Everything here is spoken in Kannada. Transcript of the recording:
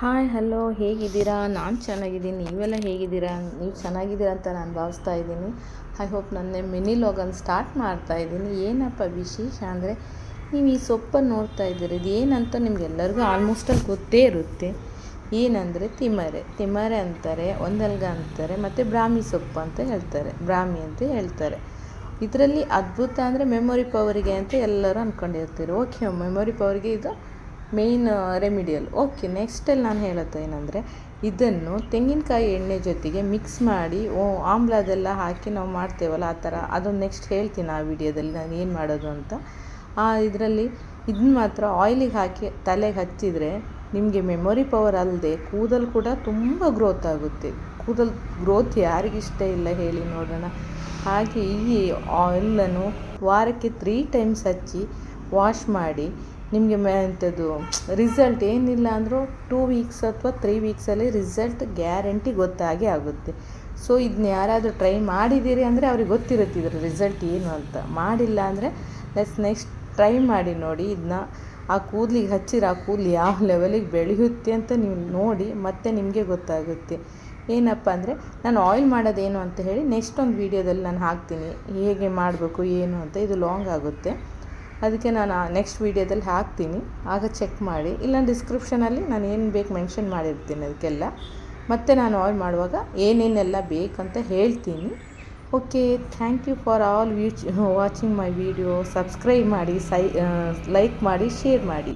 ಹಾಯ್ ಹಲೋ ಹೇಗಿದ್ದೀರಾ? ನಾನು ಚೆನ್ನಾಗಿದ್ದೀನಿ. ನೀವೆಲ್ಲ ಹೇಗಿದ್ದೀರಾ? ನೀವು ಚೆನ್ನಾಗಿದ್ದೀರಾ ಅಂತ ನಾನು ಭಾವಿಸ್ತಾ ಇದ್ದೀನಿ. ಐ ಹೋಪ್ ನನ್ನ ಮಿನಿ ಲಾಗನ್ನು ಸ್ಟಾರ್ಟ್ ಮಾಡ್ತಾ ಇದ್ದೀನಿ. ಏನಪ್ಪ ವಿಶೇಷ ಅಂದರೆ, ನೀವು ಈ ಸೊಪ್ಪನ್ನು ನೋಡ್ತಾ ಇದ್ದೀರಿ. ಇದು ಏನಂತ ನಿಮಗೆಲ್ಲರಿಗೂ ಆಲ್ಮೋಸ್ಟಲ್ಲಿ ಗೊತ್ತೇ ಇರುತ್ತೆ. ಏನಂದರೆ, ತಿಮರೆ. ತಿಮರೆ ಅಂತಾರೆ, ಒಂದಲ್ಗ ಅಂತಾರೆ, ಮತ್ತು ಬ್ರಾಹ್ಮಿ ಸೊಪ್ಪು ಅಂತ ಹೇಳ್ತಾರೆ. ಬ್ರಾಹ್ಮಿ ಅಂತ ಹೇಳ್ತಾರೆ. ಇದರಲ್ಲಿ ಅದ್ಭುತ ಅಂದರೆ ಮೆಮೊರಿ ಪವರಿಗೆ ಅಂತ ಎಲ್ಲರೂ ಅಂದ್ಕೊಂಡಿರ್ತೀರಿ ಓಕೆ ಮೆಮೊರಿ ಪವರಿಗೆ ಇದು ಮೇಯ್ನ್ ರೆಮಿಡಿಯಲ್ ಓಕೆ ನೆಕ್ಸ್ಟಲ್ಲಿ ನಾನು ಹೇಳೋದು ಏನಂದರೆ, ಇದನ್ನು ತೆಂಗಿನಕಾಯಿ ಎಣ್ಣೆ ಜೊತೆಗೆ ಮಿಕ್ಸ್ ಮಾಡಿ, ಓ, ಆಮ್ಲದೆಲ್ಲ ಹಾಕಿ ನಾವು ಮಾಡ್ತೇವಲ್ಲ ಆ ಥರ ಅದನ್ನು ನೆಕ್ಸ್ಟ್ ಹೇಳ್ತೀನಿ ಆ ವಿಡಿಯೋದಲ್ಲಿ, ನಾನು ಏನು ಮಾಡೋದು ಅಂತ. ಆ, ಇದರಲ್ಲಿ ಇದನ್ನ ಮಾತ್ರ ಆಯಿಲಿಗೆ ಹಾಕಿ ತಲೆಗೆ ಹಚ್ಚಿದರೆ ನಿಮಗೆ ಮೆಮೊರಿ ಪವರ್ ಅಲ್ಲದೆ ಕೂದಲು ಕೂಡ ತುಂಬ ಗ್ರೋತ್ ಆಗುತ್ತೆ. ಕೂದಲು ಗ್ರೋತ್ ಯಾರಿಗಿಷ್ಟ ಇಲ್ಲ ಹೇಳಿ ನೋಡೋಣ. ಹಾಗೆ ಈ ಆಯಿಲನ್ನು ವಾರಕ್ಕೆ ತ್ರೀ ಟೈಮ್ಸ್ ಹಚ್ಚಿ ವಾಶ್ ಮಾಡಿ ನಿಮಗೆ ಮೆ ಅಂಥದ್ದು ರಿಸಲ್ಟ್ ಏನಿಲ್ಲ ಅಂದರೂ ಟೂ ವೀಕ್ಸ್ ಅಥವಾ ತ್ರೀ ವೀಕ್ಸಲ್ಲಿ ರಿಸಲ್ಟ್ ಗ್ಯಾರಂಟಿ ಗೊತ್ತಾಗೇ ಆಗುತ್ತೆ. ಸೊ ಇದನ್ನ ಯಾರಾದರೂ ಟ್ರೈ ಮಾಡಿದ್ದೀರಿ ಅಂದರೆ ಅವ್ರಿಗೆ ಗೊತ್ತಿರುತ್ತೆ ಇದರ ರಿಸಲ್ಟ್ ಏನು ಅಂತ. ಮಾಡಿಲ್ಲ ಅಂದರೆ ನೆಕ್ಸ್ಟ್ ನೆಕ್ಸ್ಟ್ ಟ್ರೈ ಮಾಡಿ ನೋಡಿ ಇದನ್ನ ಆ ಕೂದಲಿಗೆ ಹಚ್ಚಿರ ಆ ಕೂದಲು ಯಾವ ಲೆವೆಲಿಗೆ ಬೆಳೆಯುತ್ತೆ ಅಂತ ನೀವು ನೋಡಿ ಮತ್ತೆ ನಿಮಗೆ ಗೊತ್ತಾಗುತ್ತೆ. ಏನಪ್ಪ ಅಂದರೆ ನಾನು ಆಯಿಲ್ ಮಾಡೋದೇನು ಅಂತ ಹೇಳಿ ನೆಕ್ಸ್ಟ್ ಒಂದು ವೀಡಿಯೋದಲ್ಲಿ ನಾನು ಹಾಕ್ತೀನಿ. ಹೇಗೆ ಮಾಡಬೇಕು, ಏನು ಅಂತ ಇದು ಲಾಂಗ್ ಆಗುತ್ತೆ. ಅದಕ್ಕೆ ನಾನು ನೆಕ್ಸ್ಟ್ ವೀಡಿಯೋದಲ್ಲಿ ಹಾಕ್ತೀನಿ. ಆಗ ಚೆಕ್ ಮಾಡಿ. ಇಲ್ಲ ಡಿಸ್ಕ್ರಿಪ್ಷನಲ್ಲಿ ನಾನು ಏನು ಬೇಕು ಮೆನ್ಷನ್ ಮಾಡಿರ್ತೀನಿ ಅದಕ್ಕೆಲ್ಲ. ಮತ್ತು ನಾನು ಆಯಿಲ್ ಮಾಡುವಾಗ ಏನೇನೆಲ್ಲ ಬೇಕಂತ ಹೇಳ್ತೀನಿ. Okay thank you for all ವ್ಯೂಚ್ watching my video subscribe ಮಾಡಿ ಸೈ ಲೈಕ್ ಮಾಡಿ ಶೇರ್ ಮಾಡಿ.